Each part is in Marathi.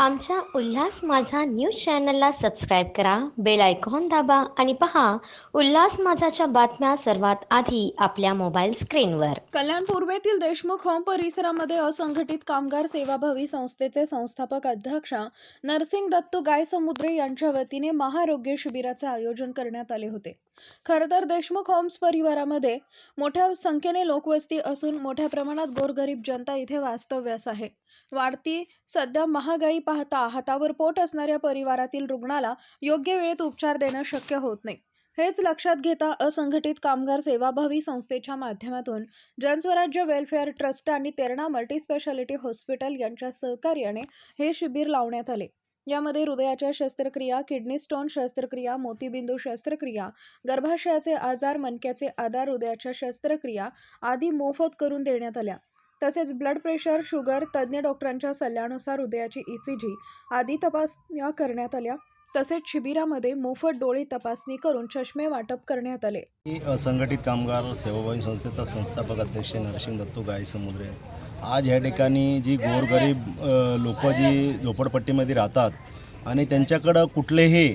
आमच्या उल्हास माझा न्यूज चॅनलला सबस्क्राईब करा बेल आयकॉन दाबा आणि पहा उल्हास माझाच्या बातम्या सर्वात आधी आपल्या मोबाईल स्क्रीनवर. कल्याण पूर्वेतील देशमुख होम परिसरामध्ये असंघटित कामगार सेवाभावी संस्थेचे संस्थापक अध्यक्ष नरसिंग दत्तू गायसमुद्रे यांच्या वतीने महाआरोग्य शिबिराचे आयोजन करण्यात आले होते. खरं तर देशमुख होम्स परिवारामध्ये मोठ्या संख्येने लोकवस्ती असून मोठ्या प्रमाणात गोरगरीब जनता इथे वास्तव्यास आहे. वाढती सध्या महागाई पाहता हातावर पोट असणाऱ्या परिवारातील रुग्णाला योग्य वेळेत उपचार देणं शक्य होत नाही. हेच लक्षात घेता असंघटित कामगार सेवाभावी संस्थेच्या माध्यमातून जनस्वराज्य वेलफेअर ट्रस्ट आणि तेरणा मल्टीस्पेशालिटी हॉस्पिटल यांच्या सहकार्याने हे शिबिर लावण्यात आले. यामध्ये हृदयाच्या शस्त्रक्रिया किडनी स्टोन शस्त्रक्रिया मोतीबिंदू शस्त्रक्रिया गर्भाशयाचे आजार मनक्याचे आधार हृदयाच्या शस्त्रक्रिया आदी मोफत करून देण्यात आल्या. तसेच ब्लड प्रेशर शुगर तज्ज्ञ डॉक्टरांच्या सल्ल्यानुसार हृदयाची ई सी जी आदी तपासण्या करण्यात आल्या. तसेच शिबिरामध्ये मोफत डोळे तपासणी करून चष्मे वाटप करण्यात आले. असंघटित कामगार सेवाभावी संस्थेचा संस्थापक अध्यक्ष नरसिंह दत्तू गाय समुद्रे आज ह्या ठिकाणी जी गोरगरीब लोक जी झोपडपट्टीमध्ये राहतात आणि त्यांच्याकडं कुठलेही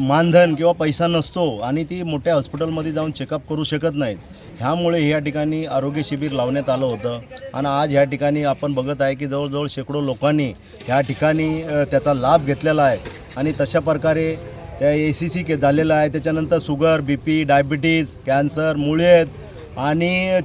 मानधन किंवा पैसा नसतो आणि ती मोठ्या हॉस्पिटलमध्ये जाऊन चेकअप करू शकत नाहीत ह्यामुळे ह्या ठिकाणी आरोग्य शिबिर लावण्यात आलं होतं. आणि आज ह्या ठिकाणी आपण बघत आहे की जवळजवळ शेकडो लोकांनी ह्या ठिकाणी त्याचा लाभ घेतलेला आहे. आणि तशा प्रकारे त्या ए सी सी के झालेलं आहे. त्याच्यानंतर sugar B P diabetes cancer मुळेत आणि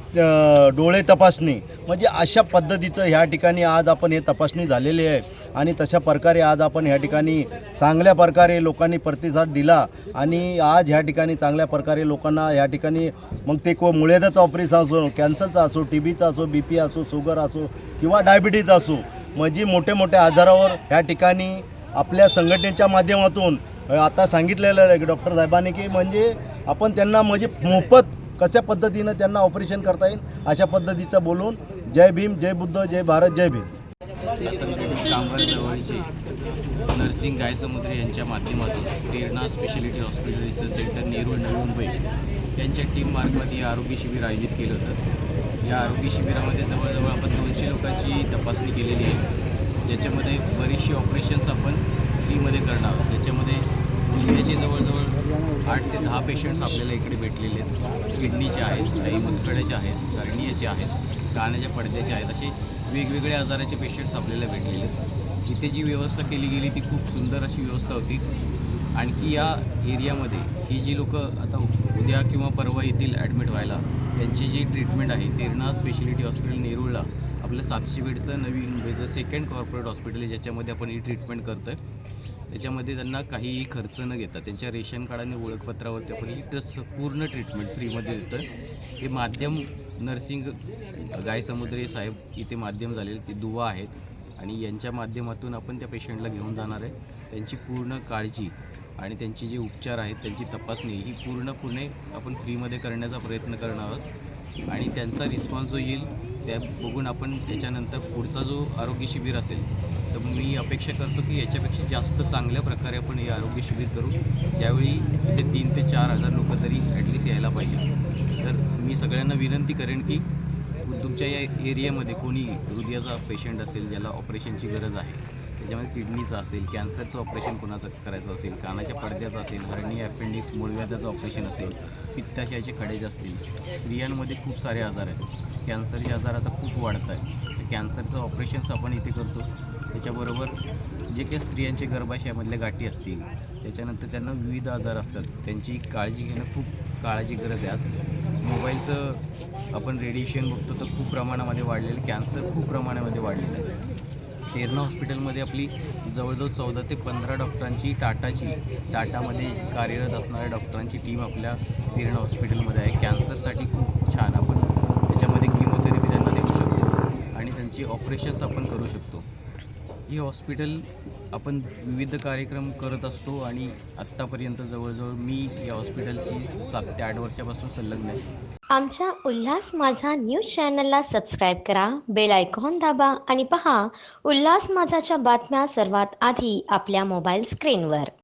डोळे तपासणी. म्हणजे अशा पद्धतीचं ह्या ठिकाणी आज आपण हे तपासणी झालेली आहे. आणि तशा प्रकारे आज आपण ह्या ठिकाणी चांगल्या प्रकारे लोकांनी प्रतिसाद दिला. आणि आज ह्या ठिकाणी चांगल्या प्रकारे लोकांना ह्या ठिकाणी मग ते को मुळेदाचं ऑपरेशन असो कॅन्सरचा असो टी बीचा असो बी पी असो शुगर असो किंवा डायबिटीज असो म्हणजे मोठे मोठ्या आजारावर ह्या ठिकाणी आपल्या संघटनेच्या माध्यमातून आता सांगितलेलं आहे की डॉक्टर साहेबांनी की म्हणजे आपण त्यांना म्हणजे मोफत कशा पद्धतीनं त्यांना ऑपरेशन करता येईल अशा पद्धतीचं बोलून जय भीम जय बुद्ध जय भारत जय भीम. असंघटित कामगार चळवळीचे नर्सिंग गायसमुद्रे यांच्या माध्यमातून Terna speciality hospital research centre Nerul Navi Mumbai यांच्या टीम मार्फत हे आरोग्य शिबिर आयोजित केलं होतं. या आरोग्य शिबिरामध्ये जवळजवळ आपण दोनशे लोकांची तपासणी केलेली आहे. ज्याच्यामध्ये बरीचशी ऑपरेशन्स आपण फ्रीमध्ये करणार आहोत. ज्याच्यामध्ये आठ ते दहा पेशंट्स आपल्याला इकडे भेटलेले आहेत. किडनीचे आहेत काही मुतकड्याचे आहेत कर्णीयाचे आहेत कानाच्या पडद्याचे आहेत. असे वेगवेगळे आजाराचे पेशंट्स आपल्याला भेटलेले आहेत. इथे जी व्यवस्था केली गेली ती खूप सुंदर अशी व्यवस्था होती. आणखी या एरियामध्ये ही जी लोक आता उद्या किंवा परवा येतील ॲडमिट व्हायला त्यांची जी ट्रीटमेंट आहे तेरणा स्पेशलिटी हॉस्पिटल नेरूळला आपलं सातशे बेडचं नवीन मुंबईचं सेकंड कॉर्पोरेट हॉस्पिटल आहे ज्याच्यामध्ये आपण ही ट्रीटमेंट करतो आहे त्याच्यामध्ये त्यांना काहीही खर्च न घेता त्यांच्या रेशन कार्ड आणि ओळखपत्रावरती आपण ही ट्रस्ट पूर्ण ट्रीटमेंट फ्रीमध्ये देतो आहे हे माध्यम नर्सिंग गाय समुद्रे साहेब इथे माध्यम झालेले ते दुवा आहेत. आणि यांच्या माध्यमातून आपण त्या पेशंटला घेऊन जाणार आहे. त्यांची पूर्ण काळजी आणि त्यांचे जे उपचार आहेत त्यांची तपासणी ही पूर्णपणे आपण फ्रीमध्ये करण्याचा प्रयत्न करणार आहोत. आणि त्यांचा रिस्पॉन्स जो येईल त्या बघून आपण याच्यानंतर पुढचा जो आरोग्य शिबिर असेल तर मी अपेक्षा करतो की याच्यापेक्षा जास्त चांगल्या प्रकारे आपण हे आरोग्य शिबिर करू. त्यावेळी ते तीन ते चार हजार लोक तरी ॲटलिस्ट यायला पाहिजे. तर मी सगळ्यांना विनंती करेन की तुमच्या या एरियामध्ये कोणी हृदयाचा पेशंट असेल ज्याला ऑपरेशनची गरज आहे त्याच्यामध्ये किडनीचं असेल कॅन्सरचं ऑपरेशन कोणाचं करायचं असेल कानाच्या पडद्याचं असेल हरणी अपेंडिक्स मूळव्याधाचं ऑपरेशन असेल पित्ताशयाचे खडेज असतील स्त्रियांमध्ये खूप सारे आजार आहेत. कॅन्सरचे आजार आता खूप वाढत आहेत कॅन्सरचं ऑपरेशन्स आपण इथे करतो. त्याच्याबरोबर जे काही स्त्रियांचे गर्भाशयामधल्या गाठी असतील त्याच्यानंतर त्यांना विविध आजार असतात. त्यांची काळजी घेणं खूप काळाची गरज आहे. आज मोबाईलचं आपण रेडिएशन बघतो तर खूप प्रमाणामध्ये वाढलेलं कॅन्सर खूप प्रमाणामध्ये वाढलेलं आहे. तेरणा हॉस्पिटलमध्ये आपली जवळजवळ चौदा ते पंधरा डॉक्टरांची टाटाची टाटामध्ये कार्यरत असणाऱ्या डॉक्टरांची टीम आपल्या तेरणा हॉस्पिटलमध्ये आहे. कॅन्सरसाठी खूप छान आपण त्याच्यामध्ये किमोथेरपी त्यांना देऊ जे ऑपरेशन्स आपण करू शकतो. हे हॉस्पिटल आपण विविध कार्यक्रम करत असतो आणि आत्तापर्यंत जवळजवळ मी या हॉस्पिटलची सात ते आठ वर्षापासून संलग्न आहे. आमच्या उल्हास माझा न्यूज चॅनलला सबस्क्राईब करा बेल आयकॉन दाबा आणि पहा उल्हास माझाच्या बातम्या सर्वात आधी आपल्या मोबाईल स्क्रीनवर